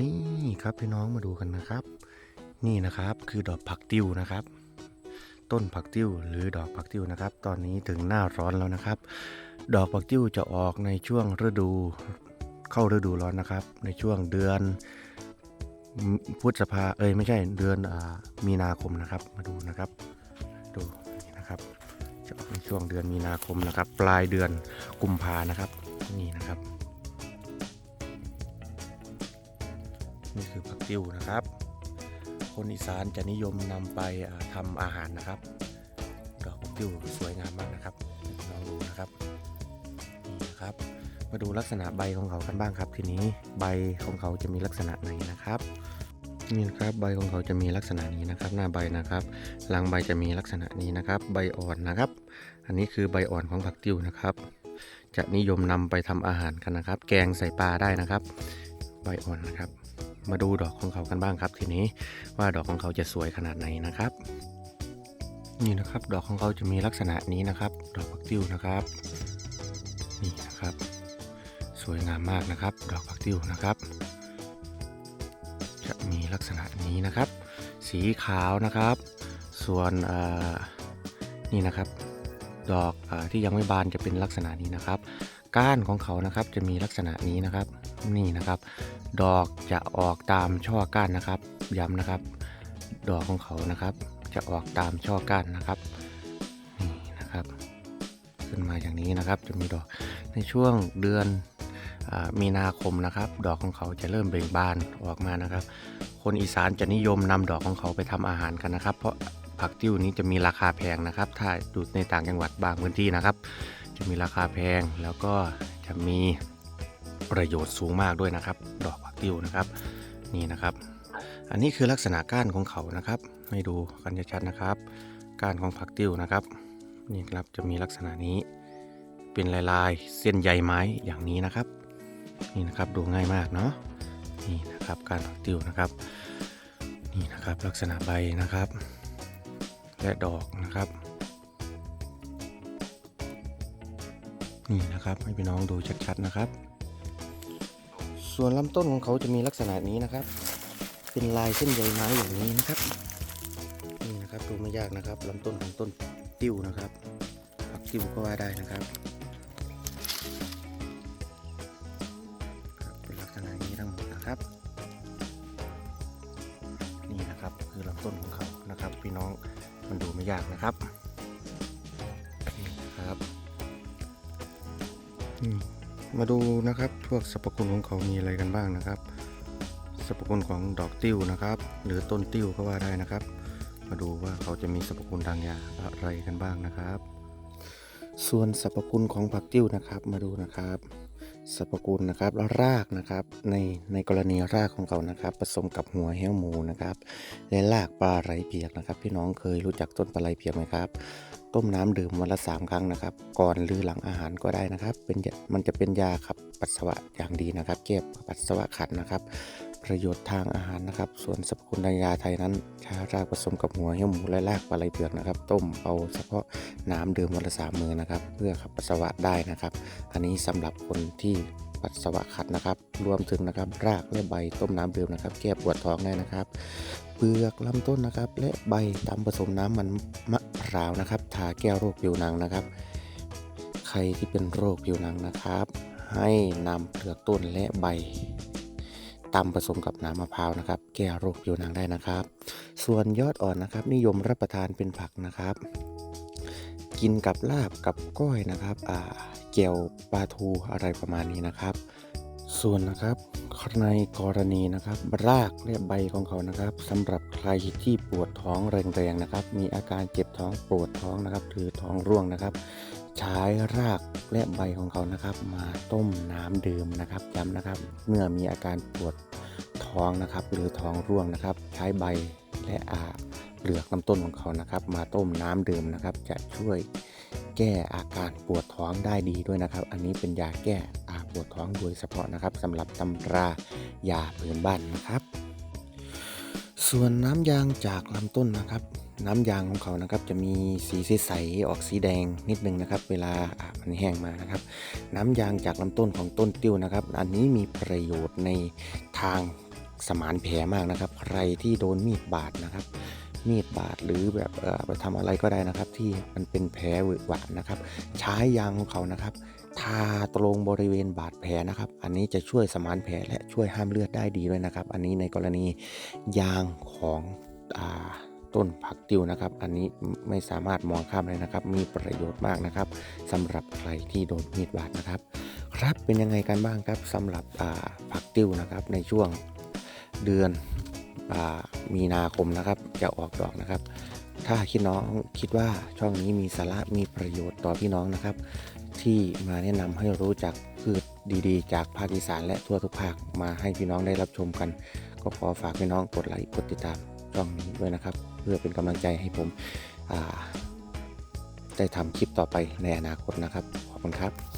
นี่ครับพี่น้องมาดูกันนะครับ นี่นะครับคือดอกผักติ้วนะครับ ต้นผักติ้วหรือดอกผักติ้วนะครับ ตอนนี้ถึงหน้าร้อนแล้วนะครับ ดอกผักติ้วจะออกในช่วงฤดูเข้าฤดูร้อนนะครับ ในช่วงเดือนพฤษภาเอ้ยไม่ใช่เดือนอมีนาคมนะครับ มาดูนะครับ ดูนะครับ จะออกในช่วงเดือนมีนาคมนะครับ ปลายเดือนกุมภานะครับ นี่นะครับ นี่คือผักติ้วนะครับ คนอีสานจะนิยมนำไปทำาอาหารนะครับ ดอกผักติ้วสวยงามมากนะครับลองดูนะครับนี่นะครับ มาดูลักษณะใบของเขากันบ้างครับ ทีนี้ใบของเขาจะมีลักษณะไหนนะครับนี่นะครับใบของเขาจะมีลักษณะนี้นะครับ หน้าใบนะครับหลังใบจะมีลักษณะนี้นะครับ ใบอ่อนนะครับ อันนี้คือใบอ่อนของผักติ้วนะครับ จะนิยมนำไปทำอาหารกันนะครับ แกงใส่ปลาได้นะครับ ใบอ่อนนะครับ มาดูดอกของเขากันบ้างครับ ทีนี้ว่าดอกของเขาจะสวยขนาดไหนนะครับ นี่นะครับ ดอกของเขาจะมีลักษณะนี้นะครับ ดอกผักติ้วนะครับ นี่นะครับ สวยงามมากนะครับ ดอกผักติ้วนะครับ จะมีลักษณะนี้นะครับ สีขาวนะครับ ส่วนเอ่อนี่นะครับ ดอกอที่ยังไม่บานจะเป็นลักษณะนี้นะครับ ก้านของเขานะครับจะมีลักษณะนี้นะครับ นี่นะครับ ดอกจะออกตามช่อก้านนะครับ ย้ำนะครับ ดอกของเขานะครับ จะออกตามช่อก้านนะครับ นี่นะครับ ขึ้นมาอย่างนี้นะครับ จะมีดอกในช่วงเดือนอมีนาคมนะครับ ดอกของเขาจะเริ่มเบ่งบานออกมานะครับ คนอีสานจะนิยมนำดอกของเขาไปทำอาหารกันนะครับ เพราะผักติ้วนี้จะมีราคาแพงนะครับ ถ้าดูในต่างจังหวัดบางพื้นที่นะครับ จะมีราคาแพงแล้วก็จะมีประโยชน์สูงมากด้วยนะครับ ดอกผักติ้วนะครับนี่นะครับ อันนี้คือลักษณะก้านของเขานะครับ ให้ดูกันชัดๆนะครับ ก้านของผักติ้วนะครับนี่ครับจะมีลักษณะนี้ เป็นลายๆ เส้นใยไม้อย่างนี้นะครับ นี่นะครับดูง่ายมากเนาะนี่นะครับก้านผักติ้วนะครับนี่นะครับลักษณะใบนะครับ และดอกนะครับ นี่นะครับให้พี่น้องดูชัดๆนะครับ ส่วนลำต้นของเขาจะมีลักษณะนี้นะครับ เป็นลายเส้นใยไม้อย่างนี้นะครับนี่นะครับดูไม่ยากนะครับลำต้นของต้นติ้วนะครับผักติ้วก็ว่าได้นะครับเป็นลักษณะนี้ทั้งหมดนะครับ นี่นะครับคือลำต้นของเขานะครับ พี่น้องมันดูไม่ยากนะครับนี่นะครับ มาดูนะครับพวกสรรพคุณของเขามีอะไรกันบ้างนะครับสรรพคุณของดอกติ้วนะครับ หรือต้นติ้วก็ว่าได้นะครับ มาดูว่าเขาจะมีสรรพคุณทางยาอะไรกันบ้างนะครับ ส่วนสรรพคุณของผักติ้วนะครับมาดูนะครับสรรพคุณนะครับแล้วรากนะครับในในกรณีรากของเขานะครับผสมกับหัวแห้วหมูนะครับและรากปลาไหลเปียกนะครับ พี่น้องเคยรู้จักต้นปลาไหลเปียกไหมครับ ต้มน้ำดื่มวันละสามครั้งนะครับ ก่อนหรือหลังอาหารก็ได้นะครับ เป็นมันจะเป็นยาขับปัสสาวะอย่างดีนะครับแก้ปัสสาวะขัดนะครับ ประโยชน์ทางอาหารนะครับ ส่วนสรรพคุณทางยาไทยนั้นใช้รากผสมกับหัวเหี้ยวหมูและรากปลาไหลเปลือกนะครับ ต้มเอาเฉพาะน้ำดื่มวันละสามมือนะครับ เพื่อขับปัสสาวะได้นะครับ อันนี้สำหรับคนที่ปัสสาวะขัดนะครับ รวมถึงนะครับรากและใบต้มน้ำดื่มนะครับ แก้ปวดท้องได้นะครับ ปลือกลำต้นนะครับ และใบตำผสมน้ำมันมะพร้าวนะครับ ทาแก้โรคผิวหนังนะครับ ใครที่เป็นโรคผิวหนังนะครับ ให้นำเปลือกต้นและใบตำผสมกับน้ำมะพร้าวนะครับ แก้โรคผิวหนังได้นะครับ ส่วนยอดอ่อนนะครับ นิยมรับประทานเป็นผักนะครับ กินกับลาบกับก้อยนะครับอ่าเกี่ยวปลาทูอะไรประมาณนี้นะครับ ส่วนนะครับ ในกรณีนะครับ รากและใบของเขานะครับสำหรับใครที่ปวดท้องแรงๆนะครับ มีอาการเจ็บท้องปวดท้องนะครับหรือท้องร่วงนะครับ ใช้รากและใบของเขานะครับ มาต้มน้ำดื่มนะครับย้ำนะครับ เมื่อมีอาการปวดท้องนะครับ หรือท้องร่วงนะครับ ใช้ใบและอาเปลือกลำต้นของเขานะครับ มาต้มน้ำดื่มนะครับ จะช่วยแก้อาการปวดท้องได้ดีด้วยนะครับ อันนี้เป็นยาแก้ ปวดท้องโดยเฉพาะนะครับสำหรับตำรายาพื้นบ้านนะครับ ส่วนน้ำยางจากลำต้นนะครับ น้ำยางของเขานะครับจะมีสีใสๆออกสีแดงนิดนึงนะครับ เวลาอะมันแห้งมานะครับ น้ำยางจากลำต้นของต้นติ้วนะครับ อันนี้มีประโยชน์ในทางสมานแผลมากนะครับ ใครที่โดนมีดบาดนะครับ มีดบาดหรือแบบไปทำอะไรก็ได้นะครับ ที่มันเป็นแผลหวือหวะนะครับ ใช้ยางของเขานะครับทาตรงบริเวณบาดแผลนะครับ อันนี้จะช่วยสมานแผลและช่วยห้ามเลือดได้ดีด้วยนะครับ อันนี้ในกรณียางของอต้นผักติวนะครับ อันนี้ไม่สามารถมองข้ามเลยนะครับ มีประโยชน์มากนะครับสำหรับใครที่โดนมีดบาดนะครับ ครับเป็นยังไงกันบ้างครับสำหรับผักติวนะครับในช่วงเดือน มีนาคมนะครับ จะออกดอกนะครับ ถ้าคิดน้องคิดว่าช่องนี้มีสาระมีประโยชน์ต่อพี่น้องนะครับ ที่มาแนะนำให้รู้จักพืชดีๆ จากภาคอีสานและทั่วทุกภาคมาให้พี่น้องได้รับชมกัน ก็ขอฝากพี่น้องกดไลค์กดติดตามช่องนี้ด้วยนะครับ เพื่อเป็นกำลังใจให้ผมได้ทำคลิปต่อไปในอนาคตนะครับ ขอบคุณครับ